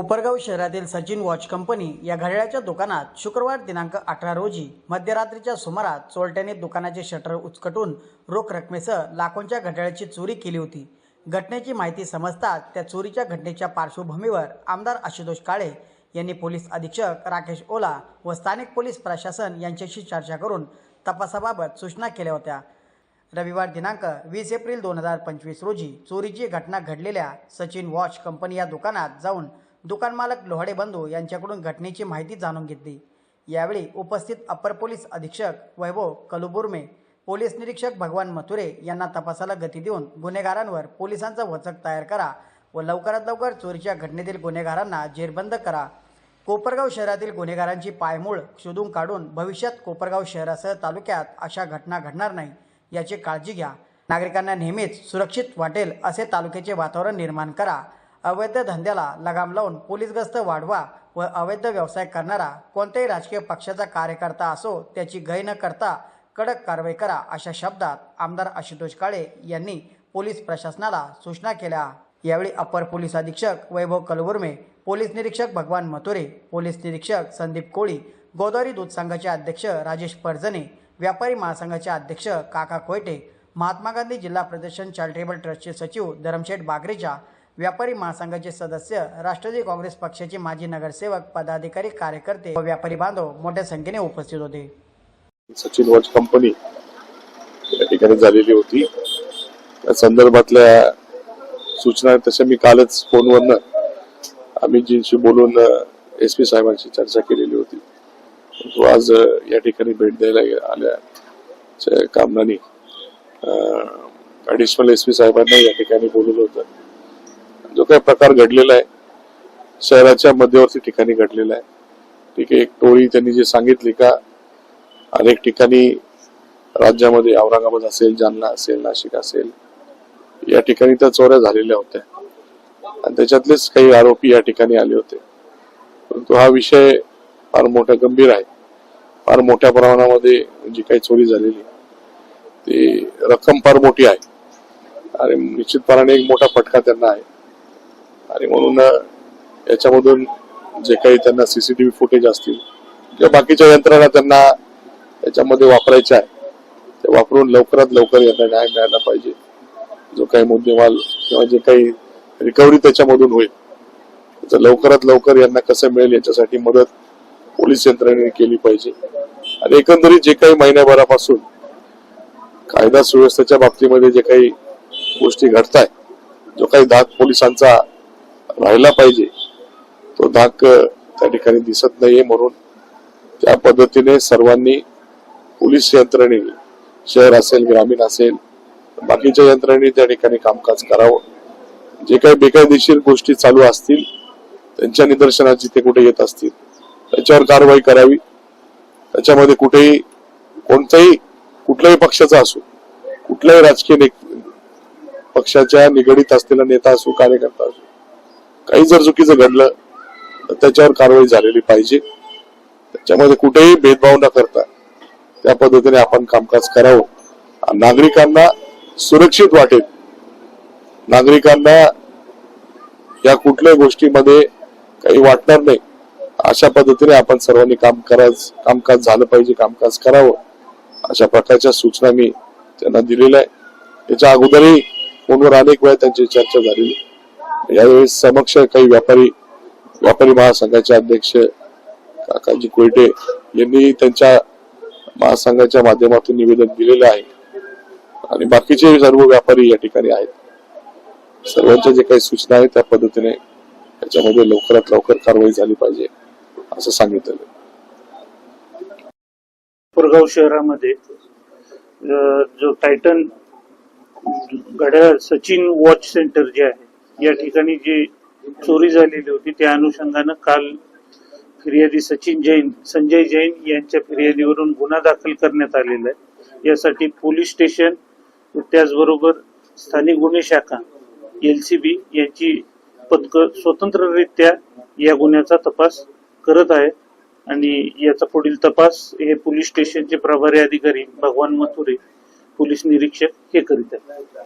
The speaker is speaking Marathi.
कोपरगाव शहरातील सचिन वॉच कंपनी या घड्याळाच्या दुकानात शुक्रवार दिनांक अठरा रोजी मध्यरात्रीच्या सुमारात चोरट्याने दुकानाचे शटर उचकटून रोख रकमेसह लाखोंच्या घड्याळाची चोरी केली होती. घटनेची माहिती समजताच त्या चोरीच्या घटनेच्या पार्श्वभूमीवर आमदार आशुतोष काळे यांनी पोलीस अधीक्षक राकेश ओला व स्थानिक पोलीस प्रशासन यांच्याशी चर्चा करून तपासाबाबत सूचना केल्या होत्या. रविवार दिनांक वीस एप्रिल दोन हजार पंचवीस रोजी चोरीची घटना घडलेल्या सचिन वॉच कंपनी या दुकानात जाऊन दुकान मालक लोहाडे बंधू यांच्याकडून घटनेची माहिती जाणून घेतली. यावेळी उपस्थित अप्पर पोलीस अधीक्षक वैभव कलुबुर्मे पोलीस निरीक्षक भगवान मथुरे यांना तपासाला गती देऊन गुन्हेगारांवर पोलिसांचा वचक तयार करा व लवकरात लवकर चोरीच्या घटनेतील गुन्हेगारांना जेरबंद करा. कोपरगाव शहरातील गुन्हेगारांची पायमूळ शोधून काढून भविष्यात कोपरगाव शहरासह तालुक्यात अशा घटना घडणार नाही याची काळजी घ्या. नागरिकांना नेहमीच सुरक्षित वाटेल असे तालुक्याचे वातावरण निर्माण करा. अवैध धंद्याला लगाम लावून पोलीस गस्त वाढवा व अवैध व्यवसाय करणारा कोणत्याही राजकीय पक्षाचा कार्यकर्ता असो त्याची गय न करता कडक कारवाई करा अशा शब्दात आमदार आशुतोष काळे यांनी पोलीस प्रशासनाला सूचना केल्या. यावेळी अपर पोलीस अधीक्षक वैभव कलबुर्मे पोलीस निरीक्षक भगवान मथुरे पोलीस निरीक्षक संदीप कोळी गोदावरी दूध संघाचे अध्यक्ष राजेश पर्जने व्यापारी महासंघाचे अध्यक्ष काका कोयटे महात्मा गांधी जिल्हा प्रदर्शन चॅरिटेबल ट्रस्टचे सचिव धरमशेठ बागरेचा व्यापारी महासंघाचे सदस्य राष्ट्रवादी काँग्रेस पक्षाचे माजी नगरसेवक पदाधिकारी कार्यकर्ते व व्यापारी बांधव मोठ्या संख्येने उपस्थित होते. सचिन वॉच कंपनी या ठिकाणी झालेली होती. त्या संदर्भातल्या सूचना तशा मी कालच फोनवरनं आम्ही बोलून एस पी साहेबांशी चर्चा केलेली होती. तो आज या ठिकाणी भेट द्यायला आल्या. कामनानी ऍडिशनल एस पी साहेबांना या ठिकाणी बोलवलं होतं. जो काही प्रकार घडलेला आहे शहराच्या मध्यवर्ती ठिकाणी घडलेला आहे. ठीक आहे एक टोळी त्यांनी जे सांगितली का अनेक ठिकाणी राज्यामध्ये औरंगाबाद असेल जालना असेल नाशिक असेल या ठिकाणी त्या चोऱ्या झालेल्या होत्या. आणि त्याच्यातलेच काही आरोपी या ठिकाणी आले होते. परंतु हा विषय फार मोठा गंभीर आहे. फार मोठ्या प्रमाणामध्ये जी काही चोरी झालेली ती रक्कम फार मोठी आहे. आणि निश्चितपणाने एक मोठा फटका त्यांना आहे. आणि म्हणून याच्यामधून जे काही त्यांना सीसीटीव्ही फुटेज असतील किंवा बाकीच्या यंत्रणा त्यांना याच्यामध्ये वापरायच्या आहे ते वापरून लवकरात लवकर यांना न्याय मिळाला पाहिजे. जो काही मुद्देमाल किंवा जे काही रिकव्हरी त्याच्यामधून होईल त्याचं लवकरात लवकर यांना कसं मिळेल याच्यासाठी मदत पोलीस यंत्रणेने केली पाहिजे. आणि एकंदरीत जे काही महिन्याभरापासून कायदा सुव्यवस्थेच्या बाबतीमध्ये जे काही गोष्टी घडताय जो काही धाक पोलिसांचा राहिला पाहिजे. तो धाक त्या ठिकाणी दिसत नाहीये म्हणून त्या पद्धतीने सर्वांनी पोलीस यंत्रणेने शहर असेल ग्रामीण असेल बाकीच्या यंत्रणेने त्या ठिकाणी कामकाज करावं. जे काही बेकायदेशीर गोष्टी चालू असतील त्यांच्या निदर्शनाची ते कुठे येत असतील त्याच्यावर कारवाई करावी. त्याच्यामध्ये कुठेही कोणताही कुठल्याही पक्षाचा असो कुठल्याही राजकीय पक्षाच्या निगडीत असलेला नेता असो कार्यकर्ता असो काही जर चुकीचं घडलं तर त्याच्यावर कारवाई झालेली पाहिजे. त्याच्यामध्ये कुठेही भेदभाव न करता त्या पद्धतीने आपण कामकाज करावं. नागरिकांना सुरक्षित वाटेल. नागरिकांना या कुठल्याही गोष्टीमध्ये काही वाटणार नाही. अशा पद्धतीने आपण सर्वांनी काम करायच कामकाज झालं पाहिजे कामकाज करावं. अशा प्रकारच्या सूचना मी त्यांना दिलेल्या आहे त्याच्या अगोदरही फोनवर अनेक वेळा त्यांची चर्चा झालेली यावेळी समक्ष काही व्यापारी व्यापारी महासंघाचे अध्यक्ष काकाजी कोयटे यांनी त्यांच्या महासंघाच्या माध्यमातून निवेदन दिलेलं आहे. आणि बाकीचे सर्व व्यापारी या ठिकाणी आहेत. सर्वांच्या जे काही सूचना आहेत त्या पद्धतीने त्याच्यामध्ये लवकरात लवकर कारवाई झाली पाहिजे असं सांगितलं कोरगाव शहरामध्ये जो टायटन घड्याळ सचिन वॉच सेंटर जे आहे या ठिकाणी जी चोरी झालेली होती त्या अनुषंगानं काल फिर्यादी सचिन जैन संजय जैन यांच्या फिर्यादीवरून गुन्हा दाखल करण्यात आलेला आहे. यासाठी पोलीस स्टेशन त्याचबरोबर स्थानिक गुन्हे शाखा एल सी बी यांची पथकं स्वतंत्ररित्या या गुन्ह्याचा तपास करत आहे आणि याचा पुढील तपास हे पोलीस स्टेशनचे प्रभारी अधिकारी भगवान मथुरे पोलीस निरीक्षक हे करीत आहेत.